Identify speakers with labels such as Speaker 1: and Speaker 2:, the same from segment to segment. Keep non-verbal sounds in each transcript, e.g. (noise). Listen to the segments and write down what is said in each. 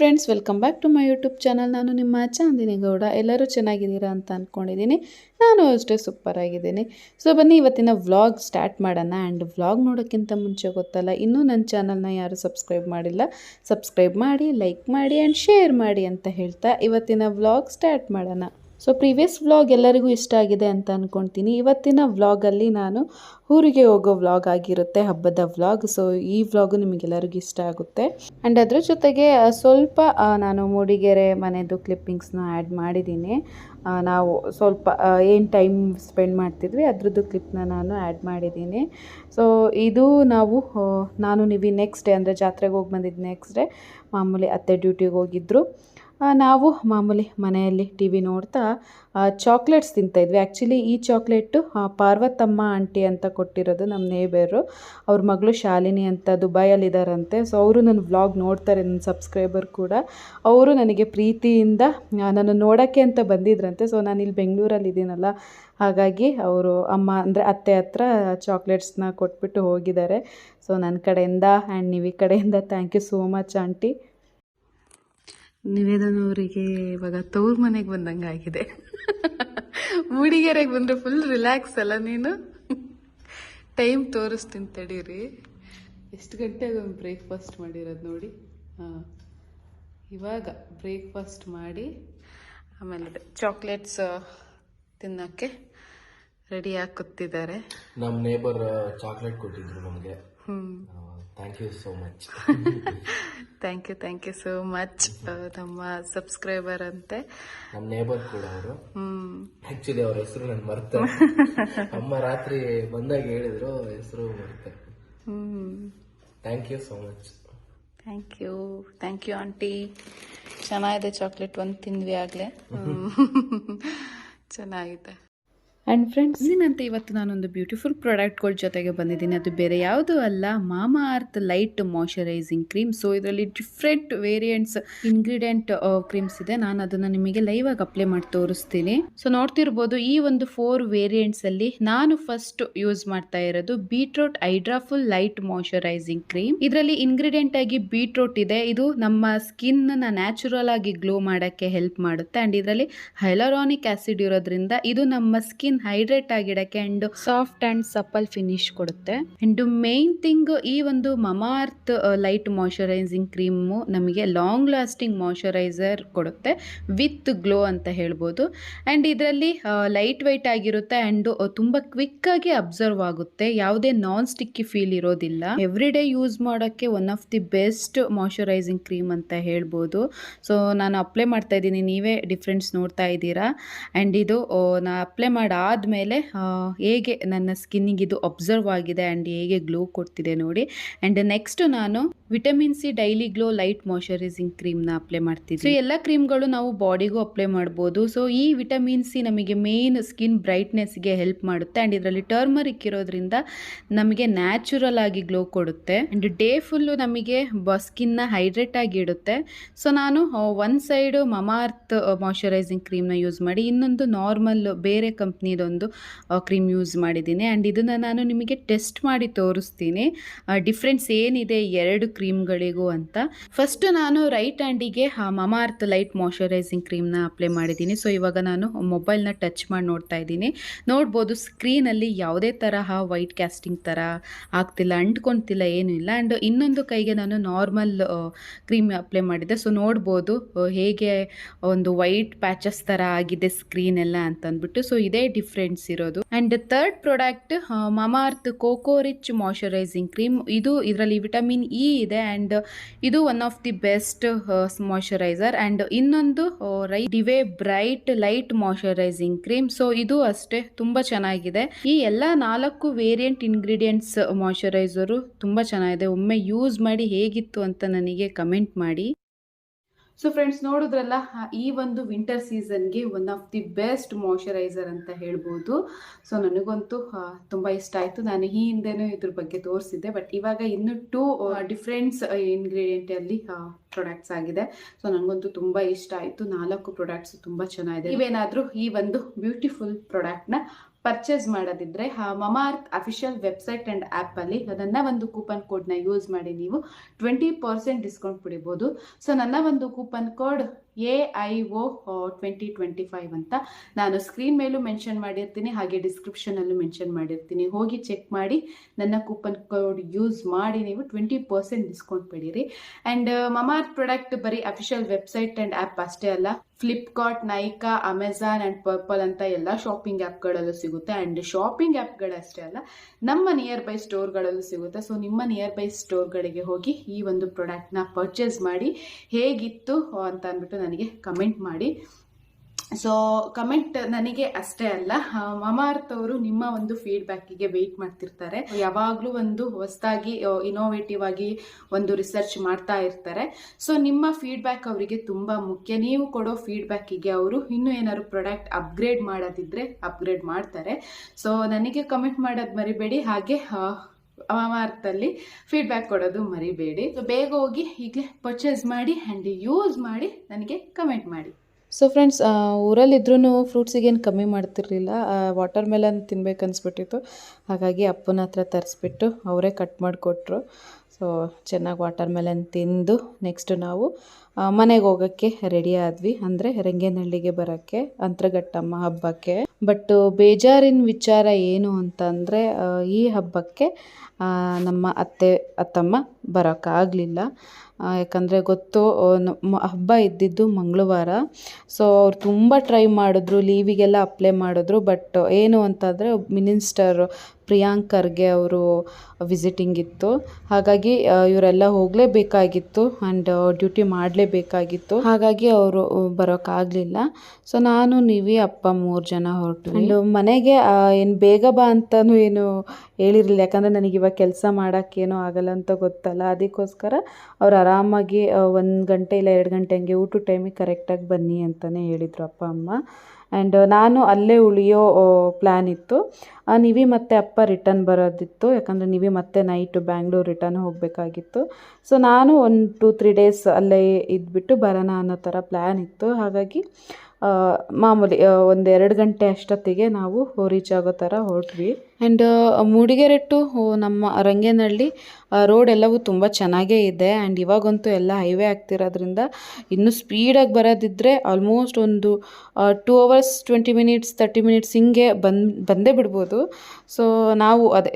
Speaker 1: Friends welcome back to my YouTube channel ನಾನು ನಿಮ್ಮ ಚಾಂದಿನಿ ಗೌಡ ಎಲ್ಲರೂ ಚೆನ್ನಾಗಿದ್ದೀರಾ ಅಂತ ಅಂದ್ಕೊಂಡಿದ್ದೀನಿ ನಾನು ಅಷ್ಟೇ ಸೂಪರ್ ಆಗಿದ್ದೀನಿ. ಸೊ ಬನ್ನಿ, ಇವತ್ತಿನ ವ್ಲಾಗ್ ಸ್ಟಾರ್ಟ್ ಮಾಡೋಣ. ಆ್ಯಂಡ್ ವ್ಲಾಗ್ ನೋಡೋಕ್ಕಿಂತ ಮುಂಚೆ ಗೊತ್ತಲ್ಲ, ಇನ್ನೂ ನನ್ನ ಚಾನಲ್ನ ಯಾರು ಸಬ್ಸ್ಕ್ರೈಬ್ ಮಾಡಿಲ್ಲ ಸಬ್ಸ್ಕ್ರೈಬ್ ಮಾಡಿ ಲೈಕ್ ಮಾಡಿ ಆ್ಯಂಡ್ ಶೇರ್ ಮಾಡಿ ಅಂತ ಹೇಳ್ತಾ ಇವತ್ತಿನ ವ್ಲಾಗ್ ಸ್ಟಾರ್ಟ್ ಮಾಡೋಣ. ಸೊ ಪ್ರೀವಿಯಸ್ ವ್ಲಾಗ್ ಎಲ್ಲರಿಗೂ ಇಷ್ಟ ಆಗಿದೆ ಅಂತ ಅಂದ್ಕೊಳ್ತೀನಿ ಇವತ್ತಿನ ವ್ಲಾಗಲ್ಲಿ ನಾನು ಊರಿಗೆ ಹೋಗೋ ವ್ಲಾಗ್ ಆಗಿರುತ್ತೆ, ಹಬ್ಬದ ವ್ಲಾಗ್ ಸೊ ಈ ವ್ಲಾಗು ನಿಮಗೆಲ್ಲರಿಗೂ ಇಷ್ಟ ಆಗುತ್ತೆ. ಆ್ಯಂಡ್ ಅದ್ರ ಜೊತೆಗೆ ಸ್ವಲ್ಪ ನಾನು ಮೂಡಿಗೆರೆ ಮನೆದು ಕ್ಲಿಪ್ಪಿಂಗ್ಸ್ನ ಆ್ಯಡ್ ಮಾಡಿದ್ದೀನಿ. ನಾವು ಸ್ವಲ್ಪ ಏನು ಟೈಮ್ ಸ್ಪೆಂಡ್ ಮಾಡ್ತಿದ್ವಿ, ಅದ್ರದ್ದು ಕ್ಲಿಪ್ನ ನಾನು ಆ್ಯಡ್ ಮಾಡಿದ್ದೀನಿ. ಸೊ ಇದು ನಾವು ನಾನು ನೀವು ನೆಕ್ಸ್ಟ್ ಡೇ ಅಂದರೆ ಜಾತ್ರೆಗೆ ಹೋಗಿ ಬಂದಿದ್ದು ನೆಕ್ಸ್ಟ್ ಡೇ ಮಾಮೂಲಿ ಅತ್ತೆ ಡ್ಯೂಟಿಗೆ ಹೋಗಿದ್ದರು ನಾವು ಮಾಮೂಲಿ ಮನೆಯಲ್ಲಿ ಟಿ ವಿ ನೋಡ್ತಾ ಚಾಕ್ಲೇಟ್ಸ್ ತಿಂತಾಯಿದ್ವಿ ಆ್ಯಕ್ಚುಲಿ ಈ ಚಾಕ್ಲೇಟು ಪಾರ್ವತಮ್ಮ ಆಂಟಿ ಅಂತ ಕೊಟ್ಟಿರೋದು ನಮ್ಮ ನೇಬರು ಅವ್ರ ಮಗಳು ಶಾಲಿನಿ ಅಂತ ದುಬೈಯಲ್ಲಿದ್ದಾರಂತೆ ಸೊ ಅವರು ನನ್ನ ವ್ಲಾಗ್ ನೋಡ್ತಾರೆ ನನ್ನ ಸಬ್ಸ್ಕ್ರೈಬರ್ ಕೂಡ. ಅವರು ನನಗೆ ಪ್ರೀತಿಯಿಂದ ನಾನು ನೋಡೋಕ್ಕೆ ಅಂತ ಬಂದಿದ್ರಂತೆ. ಸೊ ನಾನು ಇಲ್ಲಿ ಬೆಂಗಳೂರಲ್ಲಿ ಇದ್ದೀನಲ್ಲ ಹಾಗಾಗಿ ಅವರು ಅಮ್ಮ, ಅಂದರೆ ಅತ್ತೆ ಹತ್ರ ಚಾಕ್ಲೇಟ್ಸ್ನ ಕೊಟ್ಬಿಟ್ಟು ಹೋಗಿದ್ದಾರೆ. ಸೊ ನನ್ನ ಕಡೆಯಿಂದ ಆ್ಯಂಡ್ ನೀವು ಈ ಕಡೆಯಿಂದ thank you so much aunty Nivedana ಅವರಿಗೆ ಇವಾಗ ತವ್ರ ಮನೆಗೆ ಬಂದಂಗೆ ಆಗಿದೆ. ಮೂಡಿಗೆರೆಗೆ ಬಂದರೆ ಫುಲ್ ರಿಲ್ಯಾಕ್ಸ್ ಅಲ್ಲ ನೀನು? ಟೈಮ್ ತೋರಿಸ್ತೀನಿ ತಡೀರಿ. ಎಷ್ಟು ಗಂಟೆಗೆ ಒಂದು ಬ್ರೇಕ್ಫಾಸ್ಟ್ ಮಾಡಿರೋದು ನೋಡಿ? ಹಾಂ. ಇವಾಗ ಬ್ರೇಕ್ಫಾಸ್ಟ್ ಮಾಡಿ ಆಮೇಲೆ ಚಾಕ್ಲೇಟ್ಸ್ ತಿನ್ನೋಕ್ಕೆ ರೆಡಿ ಕೂತಿದ್ದಾರೆ
Speaker 2: ನಮ್ಮ ನೇಬರ್ ಚಾಕ್ಲೇಟ್ ಕೊಟ್ಟಿದ್ರು ನಮಗೆ.
Speaker 1: ಹ್ಞೂ
Speaker 2: thank you so much
Speaker 1: thank you thank you so much ನಮ್ಮ ಸಬ್ಸ್ಕ್ರೈಬರ್ ಅಂತೆ.
Speaker 2: ನಮ್ಮ ನೇಬರ್ ಕೂಡ ಅವರು.
Speaker 1: ಆ್ಯಕ್ಚುಲಿ
Speaker 2: ಆಕ್ಚುಲಿ ಅವ್ರ ಹೆಸರು ನಾನು ಮರ್ತೆ. (laughs) ಅಮ್ಮ ರಾತ್ರಿ ಬಂದಾಗ ಹೇಳಿದ್ರು ಹೆಸರು ಮರ್ತೆ.
Speaker 1: ಹ್ಞೂ
Speaker 2: thank you so much
Speaker 1: thank you thank you aunty ಚೆನ್ನಾಗಿದೆ ಚಾಕ್ಲೇಟ್ ಒಂದು ತಿಂದ್ವಿ ಆಗಲೇ. (laughs) ಚೆನ್ನಾಗಿದೆ. ಆ್ಯಂಡ್ ಫ್ರೆಂಡ್ಸ್ ಏನಂತ ಇವತ್ತು ನಾನೊಂದು ಬ್ಯೂಟಿಫುಲ್ ಪ್ರಾಡಕ್ಟ್ಗಳ ಜೊತೆಗೆ ಬಂದಿದ್ದೀನಿ. ಅದು ಬೇರೆ ಯಾವುದೂ ಅಲ್ಲ. Mamaearth light moisturising cream so ಇದರಲ್ಲಿ ಡಿಫ್ರೆಂಟ್ ವೇರಿಯಂಟ್ಸ್ ಇಂಗ್ರೀಡಿಯೆಂಟ್ ಕ್ರೀಮ್ಸ್ ಇದೆ. ನಾನು ಅದನ್ನು ನಿಮಗೆ ಲೈವ್ ಆಗಿ ಅಪ್ಲೈ ಮಾಡಿ ತೋರಿಸ್ತೀನಿ. ಸೊ ನೋಡ್ತಿರ್ಬೋದು ಈ ಒಂದು ಫೋರ್ ವೇರಿಯಂಟ್ಸ್ ಅಲ್ಲಿ ನಾನು ಫಸ್ಟ್ ಯೂಸ್ ಮಾಡ್ತಾ ಇರೋದು beetroot hydraful light moisturising cream ಇದರಲ್ಲಿ ಇಂಗ್ರೀಡಿಯೆಂಟ್ ಆಗಿ ಬೀಟ್ರೋಟ್ ಇದೆ. ಇದು ನಮ್ಮ ಸ್ಕಿನ್ನ ನ್ಯಾಚುರಲ್ ಆಗಿ ಗ್ಲೋ ಮಾಡೋಕ್ಕೆ ಹೆಲ್ಪ್ ಮಾಡುತ್ತೆ. ಅಂಡ್ ಇದರಲ್ಲಿ ಹೈಲರಾನಿಕ್ ಆಸಿಡ್ ಇರೋದ್ರಿಂದ ಇದು ನಮ್ಮ skin hydrate ಆಗಿಡಕ್ಕೆ and soft and supple finish ಕೊಡುತ್ತೆ. ಅಂಡ್ ಮೇನ್ ಥಿಂಗ್ ಈ ಒಂದು ಮಮಾರ್ತ್ ಲೈಟ್ ಮಾಯಶ್ಚರೈಸಿಂಗ್ ಕ್ರೀಮು ನಮಗೆ ಲಾಂಗ್ ಲಾಸ್ಟಿಂಗ್ ಮಾಯಶ್ಚರೈಸರ್ ಕೊಡುತ್ತೆ. ವಿತ್ ಗ್ಲೋ ಅಂತ ಹೇಳ್ಬೋದು. ಆ್ಯಂಡ್ ಇದರಲ್ಲಿ ಲೈಟ್ ವೈಟ್ ಆಗಿರುತ್ತೆ ಆ್ಯಂಡ್ ತುಂಬ ಕ್ವಿಕ್ ಆಗಿ ಅಬ್ಸರ್ವ್ ಆಗುತ್ತೆ. ಯಾವುದೇ ನಾನ್ ಸ್ಟಿಕ್ಕಿ ಫೀಲ್ ಇರೋದಿಲ್ಲ. ಎವ್ರಿ ಡೇ ಯೂಸ್ ಮಾಡೋಕ್ಕೆ one of the best moisturising cream ಅಂತ ಹೇಳ್ಬೋದು. ಸೊ, ನಾನು ಅಪ್ಲೈ ಮಾಡ್ತಾ ಇದ್ದೀನಿ. ನೀವೇ ಡಿಫ್ರೆನ್ಸ್ ನೋಡ್ತಾ ಇದ್ದೀರಾ? ಆ್ಯಂಡ್ ಇದು ನಾ ಅಪ್ಲೈ ಮಾಡಾದಮೇಲೆ ಹೇಗೆ ನನ್ನ ಸ್ಕಿನ್ನಿಗೆ ಇದು ಅಬ್ಸರ್ವ್ ಆಗಿದೆ ಆ್ಯಂಡ್ ಹೇಗೆ ಗ್ಲೋ ಕೊಡ್ತಿದೆ ನೋಡಿ. ಆ್ಯಂಡ್ ನೆಕ್ಸ್ಟ್ ನಾನು vitamin C daily glow light moisturising ಕ್ರೀಮ್ನ apply ಮಾಡ್ತೀವಿ ಸೊ ಎಲ್ಲ ಕ್ರೀಮ್ಗಳು ನಾವು ಬಾಡಿಗೂ ಅಪ್ಲೈ ಮಾಡ್ಬೋದು. ಸೊ ಈ ವಿಟಮಿನ್ ಸಿ ನಮಗೆ ಮೇನ್ ಸ್ಕಿನ್ ಬ್ರೈಟ್ನೆಸ್ಗೆ ಹೆಲ್ಪ್ ಮಾಡುತ್ತೆ. ಆ್ಯಂಡ್ ಇದರಲ್ಲಿ ಟರ್ಮರಿಕ್ ಇರೋದ್ರಿಂದ ನಮಗೆ ನ್ಯಾಚುರಲ್ ಆಗಿ ಗ್ಲೋ ಕೊಡುತ್ತೆ. ಆ್ಯಂಡ್ ಡೇ ಫುಲ್ಲು ನಮಗೆ ಬ ಸ್ಕಿನ್ನ ಹೈಡ್ರೇಟ್ ಆಗಿ ಇಡುತ್ತೆ. ಸೊ ನಾನು ಒನ್ ಸೈಡು ಮಮಾರ್ತ್ ಮಾಯಶ್ಚರೈಸಿಂಗ್ ಕ್ರೀಮ್ನ ಯೂಸ್ ಮಾಡಿ, ಇನ್ನೊಂದು ನಾರ್ಮಲ್ ಬೇರೆ ಕಂಪ್ನಿದೊಂದು ಕ್ರೀಮ್ ಯೂಸ್ ಮಾಡಿದ್ದೀನಿ. ಆ್ಯಂಡ್ ಇದನ್ನು ನಾನು ನಿಮಗೆ ಟೆಸ್ಟ್ ಮಾಡಿ ತೋರಿಸ್ತೀನಿ. ಡಿಫ್ರೆನ್ಸ್ ಏನಿದೆ ಎರಡು ಕ್ರೀಮ್ಗಳಿಗೂ ಅಂತ. ಫಸ್ಟ್ ನಾನು ರೈಟ್ ಹ್ಯಾಂಡಿಗೆ ಮಮಾರ್ತ್ ಲೈಟ್ ಮಾಯಶ್ಚರೈಸಿಂಗ್ ಕ್ರೀಮ್ನ ಅಪ್ಲೈ ಮಾಡಿದ್ದೀನಿ. ಸೊ ಇವಾಗ ನಾನು ಮೊಬೈಲ್ನ ಟಚ್ ಮಾಡಿ ನೋಡ್ತಾ ಇದ್ದೀನಿ. ನೋಡ್ಬೋದು ಸ್ಕ್ರೀನಲ್ಲಿ ಯಾವುದೇ ತರಹ ವೈಟ್ ಕ್ಯಾಸ್ಟಿಂಗ್ ಥರ ಆಗ್ತಿಲ್ಲ, ಅಂಟ್ಕೊತಿಲ್ಲ, ಏನೂ ಇಲ್ಲ. ಆ್ಯಂಡ್ ಇನ್ನೊಂದು ಕೈಗೆ ನಾನು ನಾರ್ಮಲ್ ಕ್ರೀಮ್ ಅಪ್ಲೈ ಮಾಡಿದ್ದೆ. ಸೊ ನೋಡ್ಬೋದು ಹೇಗೆ ಒಂದು ವೈಟ್ ಪ್ಯಾಚಸ್ ಥರ ಆಗಿದೆ ಸ್ಕ್ರೀನ್ ಎಲ್ಲ ಅಂತ ಅಂದ್ಬಿಟ್ಟು ಸೊ ಇದೇ ಡಿಫ್ರೆನ್ಸ್ ಇರೋದು. And third product Mamaearth cocoa rich moisturising cream ಇದು ಇದರಲ್ಲಿ ವಿಟಮಿನ್ ಇ ಇದೆ ಅಂಡ್ ಇದು one of the best moisturiser and ಇನ್ನೊಂದು ರೈ ಡಿವೆ bright light moisturising cream so ಇದು ಅಷ್ಟೇ, ತುಂಬಾ ಚೆನ್ನಾಗಿದೆ. ಈ ಎಲ್ಲ ನಾಲ್ಕು ವೇರಿಯಂಟ್ ಇಂಗ್ರೀಡಿಯೆಂಟ್ಸ್ ಮಾಯಶ್ಚರೈಸರು ತುಂಬಾ ಚೆನ್ನಾಗಿದೆ. ಒಮ್ಮೆ ಯೂಸ್ ಮಾಡಿ ಹೇಗಿತ್ತು ಅಂತ ನನಗೆ ಕಮೆಂಟ್ ಮಾಡಿ. ಸೊ ಫ್ರೆಂಡ್ಸ್ ನೋಡಿದ್ರಲ್ಲ ಈ ಒಂದು winter ಸೀಸನ್ಗೆ one of the best moisturiser ಅಂತ ಹೇಳ್ಬೋದು. ಸೊ ನನಗಂತೂ ತುಂಬ ಇಷ್ಟ ಆಯಿತು. ನಾನು ಈ ಹಿಂದೆನೂ ಇದ್ರ ಬಗ್ಗೆ ತೋರಿಸಿದ್ದೆ ಬಟ್ ಇವಾಗ ಇನ್ನು ಟೂ ಡಿಫ್ರೆಂಟ್ಸ್ ಇಂಗ್ರೀಡಿಯೆಂಟಲ್ಲಿ ಪ್ರಾಡಕ್ಟ್ಸ್ ಆಗಿದೆ. ಸೊ ನನಗಂತೂ ತುಂಬ ಇಷ್ಟ ಆಯಿತು. ನಾಲ್ಕು ಪ್ರಾಡಕ್ಟ್ಸ್ ತುಂಬ ಚೆನ್ನಾಗಿದೆ. ಇವೇನಾದರೂ ಈ ಒಂದು ಬ್ಯೂಟಿಫುಲ್ ಪ್ರಾಡಕ್ಟ್ನ ಪರ್ಚೇಸ್ ಮಾಡೋದಿದ್ರೆ ಮಮಾರ್ಕ್ ಅಫಿಷಿಯಲ್ ವೆಬ್ಸೈಟ್ ಆ್ಯಂಡ್ ಆ್ಯಪಲ್ಲಿ ನನ್ನ ಒಂದು ಕೂಪನ್ ಕೋಡ್ನ ಯೂಸ್ ಮಾಡಿ ನೀವು ಟ್ವೆಂಟಿ ಪರ್ಸೆಂಟ್ ಡಿಸ್ಕೌಂಟ್ ಪಡಿಬೋದು. ಸೊ ನನ್ನ ಒಂದು coupon code A I O twenty twenty five ಅಂತ ನಾನು ಸ್ಕ್ರೀನ್ ಮೇಲೂ ಮೆನ್ಷನ್ ಮಾಡಿರ್ತೀನಿ, ಹಾಗೆ ಡಿಸ್ಕ್ರಿಪ್ಷನಲ್ಲೂ ಮೆನ್ಷನ್ ಮಾಡಿರ್ತೀನಿ. ಹೋಗಿ ಚೆಕ್ ಮಾಡಿ, ನನ್ನ ಕೂಪನ್ ಕೋಡ್ ಯೂಸ್ ಮಾಡಿ ನೀವು ಟ್ವೆಂಟಿ ಪರ್ಸೆಂಟ್ ಡಿಸ್ಕೌಂಟ್ ಪಡೀರಿ. ಆ್ಯಂಡ್ ಮಮಾರ್ತ್ ಪ್ರಾಡಕ್ಟ್ ಬರೀ ಅಫಿಷಿಯಲ್ ವೆಬ್ಸೈಟ್ ಆ್ಯಂಡ್ ಆ್ಯಪ್ ಅಷ್ಟೇ ಅಲ್ಲ Flipkart Nykaa Amazon and Purplle ಅಂತ ಎಲ್ಲ ಶಾಪಿಂಗ್ ಆ್ಯಪ್ಗಳಲ್ಲೂ ಸಿಗುತ್ತೆ. ಆ್ಯಂಡ್ ಶಾಪಿಂಗ್ ಆ್ಯಪ್ಗಳಷ್ಟೇ ಅಲ್ಲ, ನಮ್ಮ ನಿಯರ್ ಬೈ ಸ್ಟೋರ್ಗಳಲ್ಲೂ ಸಿಗುತ್ತೆ. ಸೊ ನಿಮ್ಮ ನಿಯರ್ ಬೈ ಸ್ಟೋರ್ಗಳಿಗೆ ಹೋಗಿ ಈ ಒಂದು ಪ್ರಾಡಕ್ಟ್ನ ಪರ್ಚೇಸ್ ಮಾಡಿ, ಹೇಗಿತ್ತು ಅಂತ ಅಂದ್ಬಿಟ್ಟು ನನಗೆ ಕಮೆಂಟ್ ಮಾಡಿ. ಸೊ ಕಮೆಂಟ್ ನನಗೆ ಅಷ್ಟೇ ಅಲ್ಲ ಅವರು ನಿಮ್ಮ ಒಂದು ಫೀಡ್ಬ್ಯಾಕಿಗೆ ವೆಯ್ಟ್ ಮಾಡ್ತಿರ್ತಾರೆ. ಯಾವಾಗಲೂ ಒಂದು ಹೊಸದಾಗಿ ಇನೋವೇಟಿವ್ ಆಗಿ ಒಂದು ರಿಸರ್ಚ್ ಮಾಡ್ತಾ ಇರ್ತಾರೆ. ಸೊ ನಿಮ್ಮ ಫೀಡ್ಬ್ಯಾಕ್ ಅವರಿಗೆ ತುಂಬ ಮುಖ್ಯ. ನೀವು ಕೊಡೋ ಫೀಡ್ಬ್ಯಾಕಿಗೆ ಅವರು ಇನ್ನೂ ಏನಾದ್ರು ಪ್ರಾಡಕ್ಟ್ ಅಪ್ಗ್ರೇಡ್ ಮಾಡೋದಿದ್ರೆ ಅಪ್ಗ್ರೇಡ್ ಮಾಡ್ತಾರೆ. ಸೊ ನನಗೆ ಕಮೆಂಟ್ ಮಾಡೋದು ಮರಿಬೇಡಿ. ಹಾಗೆ ಅಮಾರ್ತಲ್ಲಿ ಫೀಡ್ಬ್ಯಾಕ್ ಕೊಡೋದು ಮರಿಬೇಡಿ. ಸೊ ಬೇಗ ಹೋಗಿ ಹೀಗೆ ಪರ್ಚೇಸ್ ಮಾಡಿ ಆ್ಯಂಡ್ ಯೂಸ್ ಮಾಡಿ ನನಗೆ ಕಮೆಂಟ್ ಮಾಡಿ. ಸೊ ಫ್ರೆಂಡ್ಸ್ ಊರಲ್ಲಿದ್ರೂ ಫ್ರೂಟ್ಸಿಗೇನು ಕಮ್ಮಿ ಮಾಡ್ತಿರ್ಲಿಲ್ಲ. ವಾಟರ್ ಮೆಲನ್ ತಿನ್ಬೇಕು ಅನಿಸ್ಬಿಟ್ಟಿತ್ತು. ಹಾಗಾಗಿ ಅಪ್ಪನ ಹತ್ರ ತರಿಸ್ಬಿಟ್ಟು ಅವರೇ ಕಟ್ ಮಾಡಿಕೊಟ್ರು. ಸೊ ಚೆನ್ನಾಗಿ ವಾಟರ್ ಮೆಲನ್ ತಿಂದು ನೆಕ್ಸ್ಟ್ ನಾವು ಮನೆಗೆ ಹೋಗಕ್ಕೆ ರೆಡಿ ಆದ್ವಿ. ಅಂದ್ರೆ ರಂಗೇನಹಳ್ಳಿಗೆ ಬರಕ್ಕೆ, ಅಂತರಘಟ್ಟಮ್ಮ ಹಬ್ಬಕ್ಕೆ. ಬಟ್ ಬೇಜಾರಿನ ವಿಚಾರ ಏನು ಅಂತಂದ್ರೆ ಈ ಹಬ್ಬಕ್ಕೆ ನಮ್ಮ ಅತ್ತೆ, ಅತ್ತಮ್ಮ ಬರೋಕ್ಕಾಗಲಿಲ್ಲ. ಯಾಕಂದರೆ ಗೊತ್ತು ಹಬ್ಬ ಇದ್ದಿದ್ದು ಮಂಗಳವಾರ. ಸೊ ಅವ್ರು ತುಂಬ ಟ್ರೈ ಮಾಡಿದ್ರು ಲೀವಿಗೆಲ್ಲ ಅಪ್ಲೈ ಮಾಡಿದ್ರು ಬಟ್ ಏನು ಅಂತಂದರೆ ಮಿನಿಸ್ಟರ್ ಪ್ರಿಯಾಂಕರ್ಗೆ ಅವರು ವಿಸಿಟಿಂಗ್ ಇತ್ತು. ಹಾಗಾಗಿ ಇವರೆಲ್ಲ ಹೋಗಲೇಬೇಕಾಗಿತ್ತು ಆ್ಯಂಡ್ ಡ್ಯೂಟಿ ಮಾಡಲೇಬೇಕಾಗಿತ್ತು. ಹಾಗಾಗಿ ಅವರು ಬರೋಕ್ಕಾಗಲಿಲ್ಲ. ಸೊ ನಾನು ನೀವಿ ಅಪ್ಪ ಮೂರು ಜನ ಹೊರಟು ಮನೆಗೆ ಏನು ಬೇಗ ಬಾ ಅಂತಲೂ ಏನು ಹೇಳಿರಲಿಲ್ಲ. ಯಾಕಂದರೆ ನನಗೆ ಇವಾಗ ಕೆಲಸ ಮಾಡೋಕ್ಕೇನೂ ಆಗಲ್ಲ ಅಂತ ಗೊತ್ತಲ್ಲ. ಅದಕ್ಕೋಸ್ಕರ ಅವ್ರು ಆರಾಮಾಗಿ ಒಂದು ಗಂಟೆ ಇಲ್ಲ ಎರಡು ಗಂಟೆ ಹಂಗೆ ಊಟದ ಟೈಮಿಗೆ ಕರೆಕ್ಟಾಗಿ ಬನ್ನಿ ಅಂತಲೇ ಹೇಳಿದರು ಅಪ್ಪ, ಅಮ್ಮ. ಆ್ಯಂಡ್ ನಾನು ಅಲ್ಲೇ ಉಳಿಯೋ ಪ್ಲ್ಯಾನ್ ಇತ್ತು. ನೀವಿ ಮತ್ತು ಅಪ್ಪ ರಿಟರ್ನ್ ಬರೋದಿತ್ತು. ಯಾಕಂದರೆ ನಿವಿ ಮತ್ತೆ ನೈಟು ಬ್ಯಾಂಗ್ಳೂರು ರಿಟರ್ನ್ ಹೋಗಬೇಕಾಗಿತ್ತು. ಸೊ ನಾನು ಒಂದು ಟೂ ತ್ರೀ ಡೇಸ್ ಅಲ್ಲೇ ಇದ್ಬಿಟ್ಟು ಬರೋಣ ಅನ್ನೋ ಥರ ಪ್ಲ್ಯಾನ್ ಇತ್ತು. ಹಾಗಾಗಿ ಮಾಮೂಲಿ ಒಂದು ಎರಡು ಗಂಟೆ ಅಷ್ಟೊತ್ತಿಗೆ ನಾವು ರೀಚ್ ಆಗೋ ಥರ ಹೊರಟ್ವಿ. ಆ್ಯಂಡ್ ಮೂಡಿಗೆರೆ ಟು, ನಮ್ಮ ರಂಗೇನಹಳ್ಳಿ ರೋಡ್ ಎಲ್ಲವೂ ತುಂಬ ಚೆನ್ನಾಗೇ ಇದೆ. ಆ್ಯಂಡ್ ಇವಾಗಂತೂ ಎಲ್ಲ ಹೈವೇ ಆಗ್ತಿರೋದ್ರಿಂದ ಇನ್ನೂ ಸ್ಪೀಡಾಗಿ ಬರೋದಿದ್ದರೆ ಆಲ್ಮೋಸ್ಟ್ ಒಂದು two hours twenty minutes thirty minutes ಹಿಂಗೆ ಬಂದು, ಬಂದೇ ಬಿಡ್ಬೋದು. ಸೊ ನಾವು ಅದೇ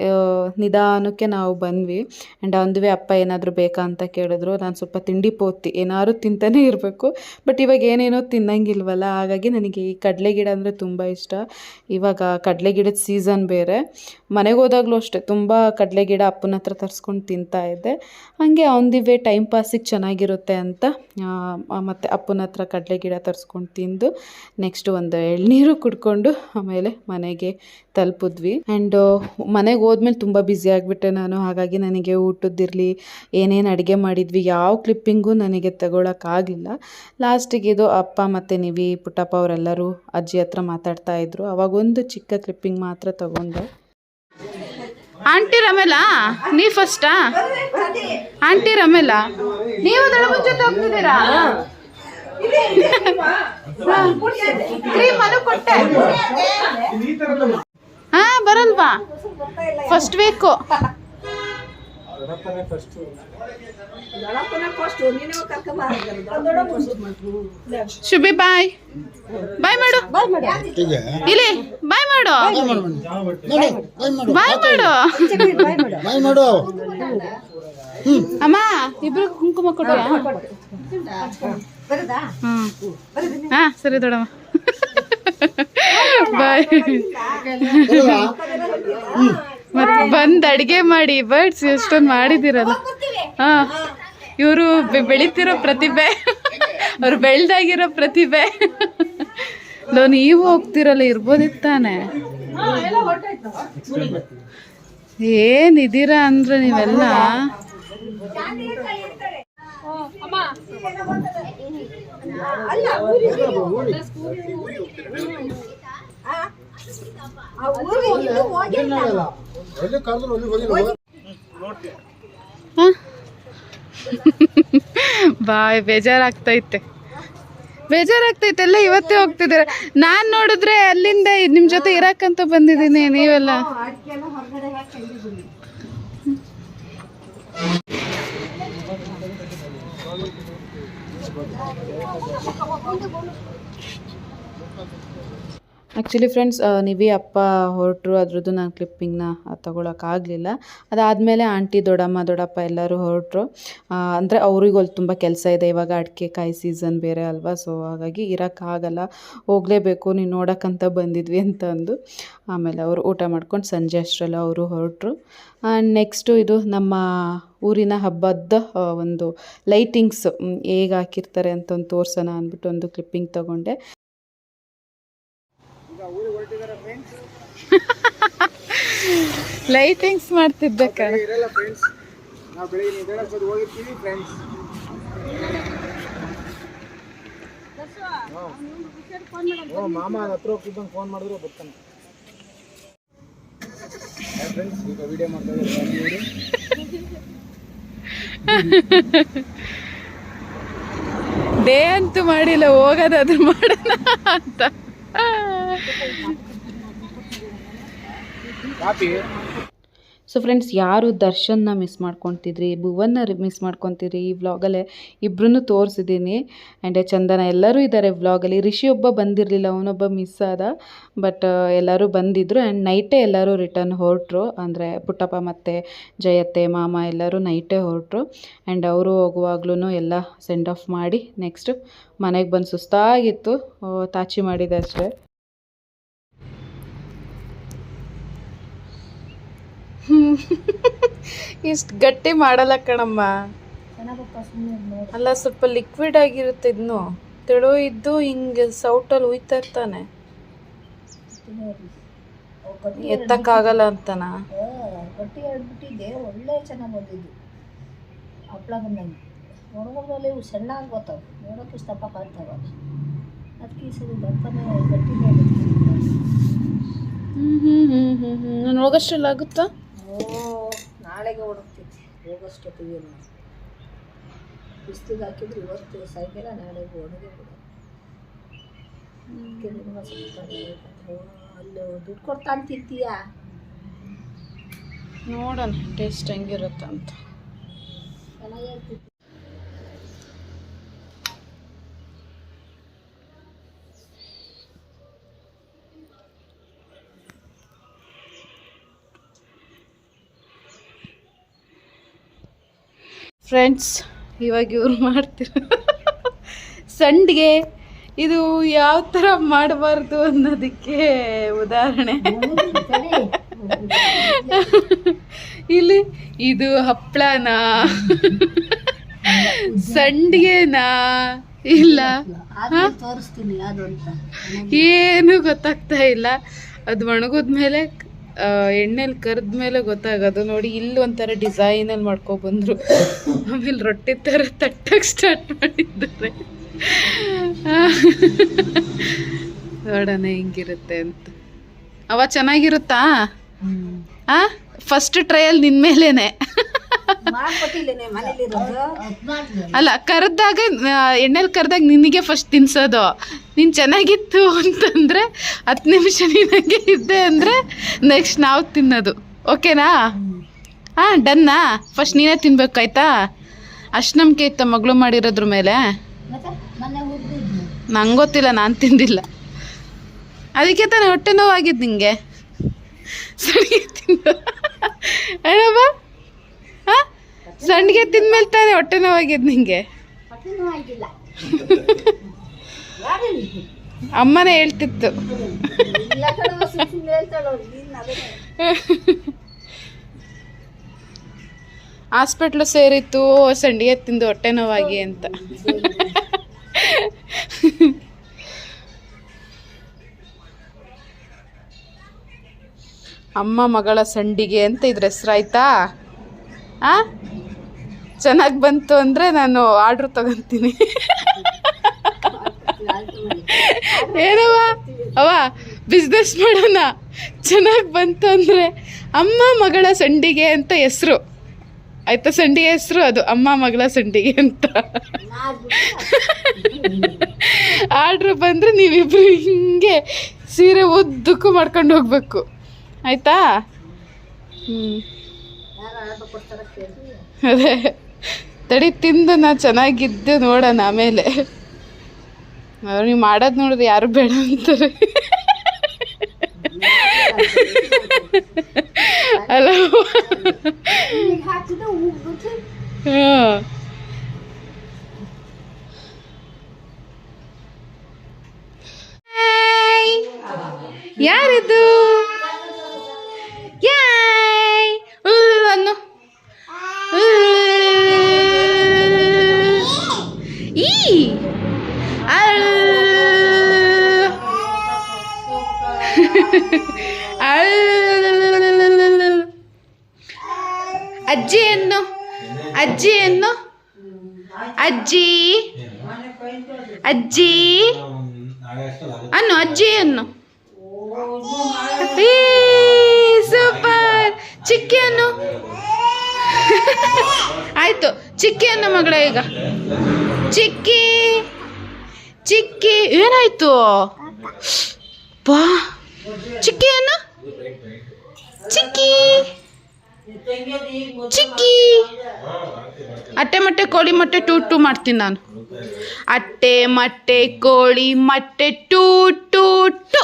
Speaker 1: ನಿಧಾನಕ್ಕೆ ನಾವು ಬಂದ್ವಿ. ಆ್ಯಂಡ್ ಆನ್ ದಿ ವೇ ಅಪ್ಪ ಏನಾದರೂ ಬೇಕಾ ಅಂತ ಕೇಳಿದ್ರು. ನಾನು ಸ್ವಲ್ಪ ತಿಂಡಿ ಪೋತಿ ಏನಾದ್ರು ತಿಂತಾನೆ ಇರಬೇಕು. ಬಟ್ ಇವಾಗ ಏನೇನೋ ತಿನ್ನಂಗಿಲ್ವಲ್ಲ, ಹಾಗಾಗಿ ನನಗೆ ಈ ಕಡಲೆ ಗಿಡ ಅಂದರೆ ತುಂಬ ಇಷ್ಟ. ಇವಾಗ ಕಡಲೆ ಗಿಡದ ಸೀಸನ್ ಬೇರೆ. ಮನೆಗೆ ಹೋದಾಗಲೂ ಅಷ್ಟೇ, ತುಂಬ ಕಡಲೆ ಗಿಡ ಅಪ್ಪನ ಹತ್ರ ತರಿಸ್ಕೊಂಡು ತಿಂತಾ ಇದ್ದೆ. ಹಾಗೆ ಆನ್ ದಿ ವೇ ಟೈಮ್ ಪಾಸಿಗೆ ಚೆನ್ನಾಗಿರುತ್ತೆ ಅಂತ ಮತ್ತು ಅಪ್ಪನ ಹತ್ರ ಕಡಲೆ ಗಿಡ ತರಿಸ್ಕೊಂಡು ತಿಂದು ನೆಕ್ಸ್ಟ್ ಒಂದು ಎಳ್ನೀರು ಕುಡ್ಕೊಂಡು ಆಮೇಲೆ ಮನೆಗೆ ತಲುಪಿದ್ವಿ. ಆ್ಯಂಡ್ ಮನೆಗೆ ಹೋದ್ಮೇಲೆ ತುಂಬ ಬ್ಯುಸಿ ಆಗಿಬಿಟ್ಟೆ ನಾನು. ಹಾಗಾಗಿ ನನಗೆ ಊಟದ್ದಿರಲಿ ಏನೇನು ಅಡುಗೆ ಮಾಡಿದ್ವಿ, ಯಾವ ಕ್ಲಿಪ್ಪಿಂಗು ನನಗೆ ತಗೊಳಕ್ಕಾಗಲಿಲ್ಲ ಲಾಸ್ಟಿಗೆ ಇದು ಅಪ್ಪ ಮತ್ತು ನಿವಿ, ಪುಟ್ಟಪ್ಪ ಅವರೆಲ್ಲರೂ ಅಜ್ಜಿ ಹತ್ರ ಮಾತಾಡ್ತಾ ಇದ್ರು. ಅವಾಗ ಒಂದು ಚಿಕ್ಕ ಕ್ಲಿಪ್ಪಿಂಗ್ ಮಾತ್ರ ತಗೊಂಡೆ. ಆಂಟಿ ರಮೇಲಾ? ನೀ ಫಸ್ಟಾ ಆಂಟಿ ರಮೇಲಾ? ನೀವು ದಳಗುನ್ ಜೊತೆ ಹೋಗ್ತಿದ್ದೀರಾ? ಕೊಟ್ಟೆ. ಹಾ ಬರಲ್ವಾ? First week ಶುಭಿ bye. ಬಾಯ್ ಮಾಡು. ಇಲ್ಲಿ ಬಾಯ್ ಮಾಡು. ಬಾಯ್ ಮಾಡು
Speaker 3: ಬಾಯ್ ಮಾಡು.
Speaker 1: ಅಮ್ಮ ಇಬ್ರು ಕುಂಕುಮ ಕೊಡು ಹ್ಮ್ ಹಾ ಸರಿ ದೊಡಮ್ಮ ಬಾಯ್ ಬಂದ್ ಅಡಿಗೆ ಮಾಡಿ ಬರ್ಡ್ಸ್ ಎಷ್ಟೊಂದು ಮಾಡಿದಿರಲ್ಲ ಹಾ. ಇವರು ಬೆಳಿತಿರೋ ಪ್ರತಿಭೆ. ಅವ್ರು ಬೆಳ್ದಾಗಿರೋ ಪ್ರತಿಭೆ. ಲೋ ನೀವು ಹೋಗ್ತಿರಲ್ಲ ಇರ್ಬೋದಿತ್ತಾನೆ ಏನಿದ್ದೀರಾ ಅಂದ್ರೆ ನೀವೆಲ್ಲ?
Speaker 3: ಅಲ್ಲಿ?
Speaker 1: ಬಾಯ್ ಬೇಜಾರಾಗ್ತೈತೆ. ಬೇಜಾರಾಗ್ತೈತೆ ಎಲ್ಲ ಇವತ್ತೇ ಹೋಗ್ತಿದ್ದೀರಾ? ನಾನ್ ನೋಡಿದ್ರೆ ಅಲ್ಲಿಂದ ನಿಮ್ ಜೊತೆ ಇರಕ್ಕಂತ ಬಂದಿದ್ದೀನಿ ನೀವೆಲ್ಲ. ಆ್ಯಕ್ಚುಲಿ ಫ್ರೆಂಡ್ಸ್ ನಿವಿ ಅಪ್ಪ ಹೊರಟರು ಅದ್ರದ್ದು ನಾನು ಕ್ಲಿಪ್ಪಿಂಗ್ನ ತೊಗೊಳಕ್ಕಾಗಲಿಲ್ಲ ಅದಾದಮೇಲೆ ಆಂಟಿ ದೊಡ್ಡಮ್ಮ, ದೊಡ್ಡಪ್ಪ ಎಲ್ಲರೂ ಹೊರಟರು. ಅಂದರೆ ಅವ್ರಿಗೂ ತುಂಬ ಕೆಲಸ ಇದೆ. ಇವಾಗ ಅಡಿಕೆ ಕಾಯಿ ಸೀಸನ್ ಬೇರೆ ಅಲ್ವಾ ಸೊ ಹಾಗಾಗಿ ಇರೋಕ್ಕಾಗಲ್ಲ ಹೋಗಲೇಬೇಕು, ನೀನು ನೋಡೋಕ್ಕಂತ ಬಂದಿದ್ವಿ ಅಂತ ಅಂದು ಆಮೇಲೆ ಅವರು ಊಟ ಮಾಡ್ಕೊಂಡು ಸಂಜೆ ಅಷ್ಟರಲ್ಲಿ ಅವರು ಹೊರಟರು. ಆ್ಯಂಡ್ ನೆಕ್ಸ್ಟು ಇದು ನಮ್ಮ ಊರಿನ ಹಬ್ಬದ ಒಂದು ಲೈಟಿಂಗ್ಸ್ ಹೇಗೆ ಹಾಕಿರ್ತಾರೆ ಅಂತ ಒಂದು ತೋರ್ಸೋಣ ಅಂದ್ಬಿಟ್ಟು ಒಂದು ಕ್ಲಿಪ್ಪಿಂಗ್ ತೊಗೊಂಡೆ. ಲೈಟಿಂಗ್ಸ್ ಮಾಡ್ತಿದ್ದೆ ಕಣ.
Speaker 3: ಇರಲ್ಲ ಫ್ರೆಂಡ್ಸ್ ನಾವು ಬೆಳಿಗ್ಗೆ ಹೋಗಿರ್ತೀವಿ ಫ್ರೆಂಡ್ಸ್ ಮಾಮ ಹತ್ರ ಹೋಗ್ತಿದ್ದಂಗೆ ಫೋನ್ ಮಾಡಿದ್ರೆ ಬರ್ತಾನೆ. ಫ್ರೆಂಡ್ಸ್ ಈಗ ವಿಡಿಯೋ ಮಾಡ್ತಾ ಇದ್ದಾರೆ
Speaker 1: ಡೇ ಅಂತೂ ಮಾಡಿಲ್ಲ ಹೋಗೋದಾದ್ರೂ ಮಾಡೋಣ ಅಂತ. ಸೊ ಫ್ರೆಂಡ್ಸ್ ಯಾರು ದರ್ಶನ್ನ ಮಿಸ್ ಮಾಡ್ಕೊತಿದ್ರಿ? ಭುವನ್ನ ಮಿಸ್ ಮಾಡ್ಕೊತಿದ್ರಿ ಈ ವ್ಲಾಗಲ್ಲೇ ಇಬ್ಬರೂ ತೋರಿಸಿದ್ದೀನಿ ಆ್ಯಂಡ್ ಚಂದನ ಎಲ್ಲರೂ ಇದ್ದಾರೆ ವ್ಲಾಗಲ್ಲಿ ರಿಷಿ ಒಬ್ಬ ಬಂದಿರಲಿಲ್ಲ, ಅವನೊಬ್ಬ ಮಿಸ್ ಆದ. ಬಟ್ ಎಲ್ಲರೂ ಬಂದಿದ್ದರು ಆ್ಯಂಡ್ ನೈಟೇ ಎಲ್ಲರೂ ರಿಟರ್ನ್ ಹೊರಟರು. ಅಂದರೆ ಪುಟ್ಟಪ್ಪ ಮತ್ತು ಜಯತ್ತೆ, ಮಾಮ ಎಲ್ಲರೂ ನೈಟೇ ಹೊರಟರು. ಆ್ಯಂಡ್ ಅವರು ಹೋಗುವಾಗ್ಲೂ ಎಲ್ಲ ಸೆಂಡ್ ಆಫ್ ಮಾಡಿ ನೆಕ್ಸ್ಟು ಮನೆಗೆ ಬಂದು ಸುಸ್ತಾಗಿತ್ತು. ತಾಚಿ ಮಾಡಿದೆ ಅಷ್ಟೇ. ಇಷ್ಟು ಗಟ್ಟಿ ಮಾಡಲ್ಲ ಕಣಮ್ಮ. ಅಲ್ಲ ಸ್ವಲ್ಪ ಲಿಕ್ವಿಡ್ ಆಗಿರುತ್ತೆ ಇದನ್ನು ತೆಳು ಇದ್ದು ಹಿಂಗೆ ಸೌಟಲ್ಲಿ ಉಯ್ತಾ ಇರ್ತಾನೆ. ಎತ್ತಕ್ಕಾಗಲ್ಲ ಅಂತನಾ.
Speaker 4: ಗಟ್ಟಿ ಹೇಳ್ಬಿಟ್ಟಿದ್ದೆ ಒಳ್ಳೆ ಚೆನ್ನಾಗಿ ಬಂದಿದ್ದು. ಹಪ್ಳ ಬಂದಂಗೆ. ಒಣಗೋದ್ರಲ್ಲಿ ಇವು ಸಣ್ಣ ಆಗ್ಬೋತಾವೆ ನೋಡೋಕೆ ಇಷ್ಟು ದಪ್ಪ ಕಾಣ್ತಾವ. ಅದಕ್ಕೆ ಈ ಸರಿ ದಪ್ಪನೇ ಗಟ್ಟಿನೇ
Speaker 1: ಹ್ಮ್ ಹ್ಮ್ ಹ್ಮ್ ಹ್ಮ್ ಹ್ಮ್. ನಾನು ಹೋಗೋಷ್ಟ್ರಲ್ಲಿ ಆಗುತ್ತಾ?
Speaker 4: ಓ, ನಾಳೆಗೆ ಹೊಡಕ್ತೈತಿ ಹೋಗೋಷ್ಟೊತ್ತಿಗೆ ಬಿಸ್ಲಿಗೆ ಹಾಕಿದ್ರೆ ಇವತ್ತು ಸಾಯಂಕಾಲ, ನಾಳೆಗೆ ಒಣಗೆ ಅಲ್ಲಿ, ದುಡ್ಡು ಕೊಡ್ತಾ ಅಂತಿರ್ತೀಯ
Speaker 1: ನೋಡೋಣ, ಟೇಸ್ಟ್ ಹೆಂಗಿರುತ್ತೆ ಅಂತ
Speaker 4: ಚೆನ್ನಾಗೇ ಇರ್ತಿತ್ತು
Speaker 1: ಫ್ರೆಂಡ್ಸ್ ಇವಾಗ ಇವ್ರು ಮಾಡ್ತಿರ ಸಂಡಿಗೆ ಇದು ಯಾವ ಥರ ಮಾಡಬಾರ್ದು ಅನ್ನೋದಕ್ಕೆ ಉದಾಹರಣೆ. ಇಲ್ಲಿ ಇದು ಹಪ್ಪಳನಾ ಸಂಡಿಗೆನಾ ಇಲ್ಲ ಏನು ಗೊತ್ತಾಗ್ತಾ ಇಲ್ಲ. ಅದು ಒಣಗಿದ್ಮೇಲೆ ಎಣ್ಣೆಲಿ ಕರೆದ್ಮೇಲೆ ಗೊತ್ತಾಗೋದು. ನೋಡಿ ಇಲ್ಲಿ ಒಂಥರ ಡಿಸೈನಲ್ಲಿ ಮಾಡ್ಕೊಬಂದ್ರು ಆಮೇಲೆ ರೊಟ್ಟಿ ಥರ ತಟ್ಟಕ್ಕೆ ಸ್ಟಾರ್ಟ್ ಮಾಡಿದ್ದಾರೆ. ನೋಡೋಣ ಹೆಂಗಿರುತ್ತೆ ಅಂತ. ಅವ ಚೆನ್ನಾಗಿರುತ್ತಾ? ಆ? ಫಸ್ಟ್ ಟ್ರಯಲ್ ನಿನ್ನ ಮೇಲೇನೆ. ಅಲ್ಲ ಕರೆದಾಗ ಎಣ್ಣೆಲಿ ಕರೆದಾಗ ನಿನಗೆ ಫಸ್ಟ್ ತಿನ್ಸೋದು. ನೀನು ಚೆನ್ನಾಗಿತ್ತು ಅಂತಂದರೆ ಹತ್ತು ನಿಮಿಷ ನಿನಗೆ ಇದ್ದೆ ಅಂದರೆ ನೆಕ್ಸ್ಟ್ ನಾವು ತಿನ್ನೋದು. ಓಕೆನಾ ಹಾಂ ಡನ್ನಾ ಫಸ್ಟ್ ನೀನೇ ತಿನ್ಬೇಕಾಯ್ತಾ ಅಷ್ಟು ನಂಬಿಕೆ ಇತ್ತ ಮಗಳು ಮಾಡಿರೋದ್ರ ಮೇಲೆ. ನಂಗೆ ಗೊತ್ತಿಲ್ಲ ನಾನು ತಿಂದಿಲ್ಲ. ಅದಕ್ಕೆ ತಾನೇ ಹೊಟ್ಟೆ ನೋವಾಗಿದ್ದು ನಿಂಗೆ. ಸರಿ ತಿಂದು ಸಂಡಿಗೆ ತಿಂದ್ಮೇಲೆ ತಾನೇ ಹೊಟ್ಟೆ ನೋವಾಗಿದ್ ನಿಂಗೆ? ಅಮ್ಮನೆ ಹೇಳ್ತಿತ್ತು. ಹಾಸ್ಪಿಟ್ಲು ಸೇರಿತ್ತು ಸಂಡಿಗೆ ತಿಂದು ಹೊಟ್ಟೆ ನೋವಾಗಿ ಅಂತ. ಅಮ್ಮ ಮಗಳ ಸಂಡಿಗೆ ಅಂತ ಇದ್ರ ಹೆಸ್ರಾಯ್ತಾ ಆ? ಚೆನ್ನಾಗಿ ಬಂತು ಅಂದರೆ ನಾನು ಆರ್ಡ್ರ್ ತಗೊಂತೀನಿ. ಏನವ್ವ? ಅವ ಬಿಸ್ನೆಸ್ ಮಾಡೋಣ. ಚೆನ್ನಾಗಿ ಬಂತು ಅಂದರೆ ಅಮ್ಮ ಮಗಳ ಸಂಡಿಗೆ ಅಂತ ಹೆಸರು. ಆಯ್ತಾ? ಸಂಡಿಗೆ ಹೆಸರು ಅದು ಅಮ್ಮ ಮಗಳ ಸಂಡಿಗೆ ಅಂತ. ಆರ್ಡ್ರ್ ಬಂದರೆ ನೀವಿಬ್ರು ಹಿಂಗೆ ಸೀರೆ ಉದ್ದಕ್ಕೂ ಮಾಡ್ಕೊಂಡು ಹೋಗ್ಬೇಕು. ಆಯ್ತಾ? ಹ್ಞೂ ಅದೇ. ತಡಿ ತಿಂದು ನಾ ಚೆನ್ನಾಗಿದ್ದು ನೋಡೋಣ ಆಮೇಲೆ. ಅವ್ರು ನೀವು ಮಾಡೋದು ನೋಡಿದ್ರೆ ಯಾರು ಬೇಡ ಅಂತಾರೆ. ಅಲ್ಲ ಯಾರಿದು? ಯಾಯ್. ಅನ್ನು. ಅಜ್ಜಿ? ಅನ್ನು ಅಜ್ಜಿಯನ್ನು ಸೂಪರ್. ಚಿಕ್ಕಿ ಅನ್ನು. ಆಯ್ತು, ಚಿಕ್ಕಿ ಅನ್ನು ಮಗಳ ಈಗ. ಚಿಕ್ಕಿ ಚಿಕ್ಕಿ, ಏನಾಯ್ತು? ಬಾ. ಚಿಕ್ಕಿಯನ್ನು ಚಿಕ್ಕಿ. ಚಿಕ್ಕಿ ಅಟ್ಟೆ ಮೊಟ್ಟೆ ಕೋಳಿ ಮೊಟ್ಟೆ ಟೂ ಟೂ ಮಾಡ್ತೀನಿ ನಾನು ಅಟ್ಟೆ ಮೊಟ್ಟೆ ಕೋಳಿ ಮೊಟ್ಟೆ ಟೂ ಟೂ ಟೂ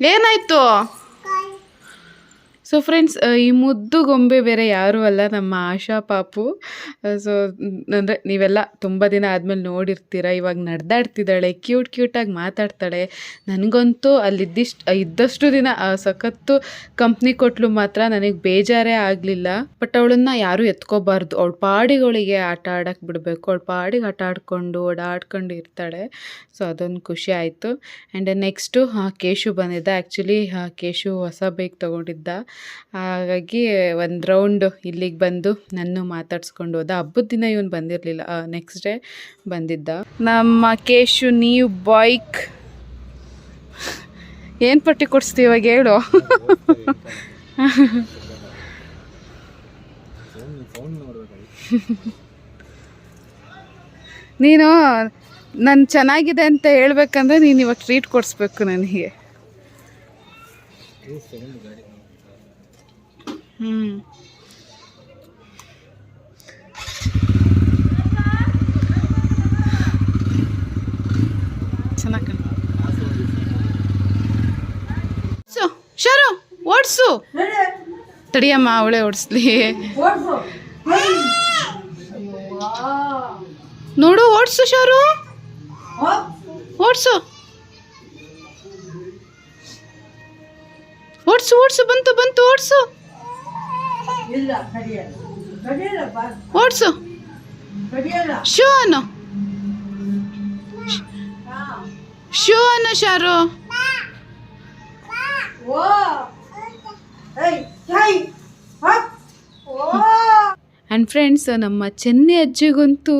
Speaker 1: ಏನಾಯ್ತು ಸೊ ಫ್ರೆಂಡ್ಸ್ ಈ ಮುದ್ದು ಗೊಂಬೆ ಬೇರೆ ಯಾರೂ ಅಲ್ಲ, ನಮ್ಮ ಆಶಾ ಪಾಪು. ಸೊ ಅಂದರೆ ನೀವೆಲ್ಲ ತುಂಬ ದಿನ ಆದಮೇಲೆ ನೋಡಿರ್ತೀರ, ಇವಾಗ ನಡೆದಾಡ್ತಿದ್ದಾಳೆ, ಕ್ಯೂಟ್ ಕ್ಯೂಟಾಗಿ ಮಾತಾಡ್ತಾಳೆ. ನನಗಂತೂ ಅಲ್ಲಿದ್ದಿಷ್ಟು, ಇದ್ದಷ್ಟು ದಿನ ಸಖತ್ತು ಕಂಪ್ನಿ ಕೊಟ್ಲು ಮಾತ್ರ ನನಗೆ ಬೇಜಾರೇ ಆಗಲಿಲ್ಲ. ಬಟ್ ಅವಳನ್ನು ಯಾರೂ ಎತ್ಕೋಬಾರ್ದು. ಅವಳ ಪಾಡಿಗಳಿಗೆ ಆಟ ಆಡಕ್ಕೆ ಬಿಡಬೇಕು. ಅವಳ ಪಾಡಿಗೆ ಆಟ ಆಡ್ಕೊಂಡು, ಓಡಾಡ್ಕೊಂಡು ಇರ್ತಾಳೆ. ಸೊ ಅದೊಂದು ಖುಷಿ ಆಯಿತು. ಆ್ಯಂಡ್ ನೆಕ್ಸ್ಟು ಕೇಶು ಬಂದಿದ್ದ. ಆ್ಯಕ್ಚುಲಿ ಕೇಶು ಹೊಸ ಬೈಕ್ ತೊಗೊಂಡಿದ್ದ. ಹಾಗಾಗಿ ಒಂದು ರೌಂಡ್ ಇಲ್ಲಿಗೆ ಬಂದು ನನ್ನ ಮಾತಾಡ್ಸ್ಕೊಂಡು ಹೋದ. ಹಬ್ಬದ ದಿನ ಇವನು ಬಂದಿರಲಿಲ್ಲ. ನೆಕ್ಸ್ಟ್ ಡೇ ಬಂದಿದ್ದ. ನಮ್ಮ ಕೇಶು, ನೀವು ಬೈಕ್ ಏನು ಪಟ್ಟಿ ಕೊಡಿಸ್ತೀವಿ ಇವಾಗ ಹೇಳು. ನೀನು ನಾನು ಚೆನ್ನಾಗಿದೆ ಅಂತ ಹೇಳ್ಬೇಕಂದ್ರೆ ನೀನು ಇವಾಗ ಟ್ರೀಟ್ ಕೊಡಿಸ್ಬೇಕು ನನಗೆ. ಹ್ಞೂ ಚೆನ್ನಾಗಿ ಶರು, ಓಡಿಸು. ತಡಿಯಮ್ಮ, ಅವಳೇ ಓಡಿಸ್ಲಿ. ನೋಡು, ಓಡಿಸು ಶಾರು. ಓಡಿಸು. ಓಡಿಸು ಓಡಿಸು, ಬಂತು ಬಂತು, ಓಡಿಸು. ಓಡಿಸು. ಶೂ ಅನ್ನು. ಶೂ ಅನ್ನು ಶಾರು. ಆ್ಯಂಡ್ ಫ್ರೆಂಡ್ಸ್ ನಮ್ಮ ಚೆನ್ನಿ ಅಜ್ಜಿಗಂತೂ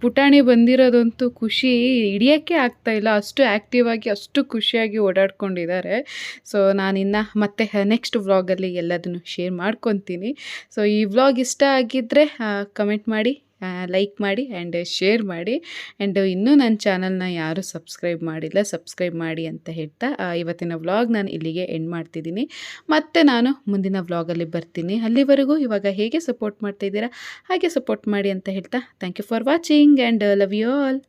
Speaker 1: ಪುಟಾಣಿ ಬಂದಿರೋದಂತೂ ಖುಷಿ ಹಿಡಿಯೋಕ್ಕೆ ಆಗ್ತಾಯಿಲ್ಲ ಅಷ್ಟು ಆ್ಯಕ್ಟಿವ್ ಆಗಿ, ಅಷ್ಟು ಖುಷಿಯಾಗಿ ಓಡಾಡ್ಕೊಂಡಿದ್ದಾರೆ. ಸೊ ನಾನಿನ್ನು ಮತ್ತೆ ನೆಕ್ಸ್ಟ್ ವ್ಲಾಗಲ್ಲಿ ಎಲ್ಲದನ್ನು ಶೇರ್ ಮಾಡ್ಕೊತೀನಿ. ಸೊ ಈ ವ್ಲಾಗ್ ಇಷ್ಟ ಆಗಿದ್ದರೆ ಕಮೆಂಟ್ ಮಾಡಿ. ಲೈಕ್ ಮಾಡಿ ಆ್ಯಂಡ್ ಶೇರ್ ಮಾಡಿ. ಆ್ಯಂಡ್ ಇನ್ನೂ ನನ್ನ ಚಾನಲ್ನ ಯಾರೂ ಸಬ್ಸ್ಕ್ರೈಬ್ ಮಾಡಿಲ್ಲ ಸಬ್ಸ್ಕ್ರೈಬ್ ಮಾಡಿ ಅಂತ ಹೇಳ್ತಾ ಇವತ್ತಿನ ವ್ಲಾಗ್ ನಾನು ಇಲ್ಲಿಗೆ ಎಂಡ್ ಮಾಡ್ತಿದ್ದೀನಿ. ಮತ್ತೆ ನಾನು ಮುಂದಿನ ವ್ಲಾಗಲ್ಲಿ ಬರ್ತೀನಿ. ಅಲ್ಲಿವರೆಗೂ ಇವಾಗ ಹೇಗೆ ಸಪೋರ್ಟ್ ಮಾಡ್ತಾ ಇದ್ದೀರಾ, ಹಾಗೆ ಸಪೋರ್ಟ್ ಮಾಡಿ ಅಂತ ಹೇಳ್ತಾ thank you for watching and love you all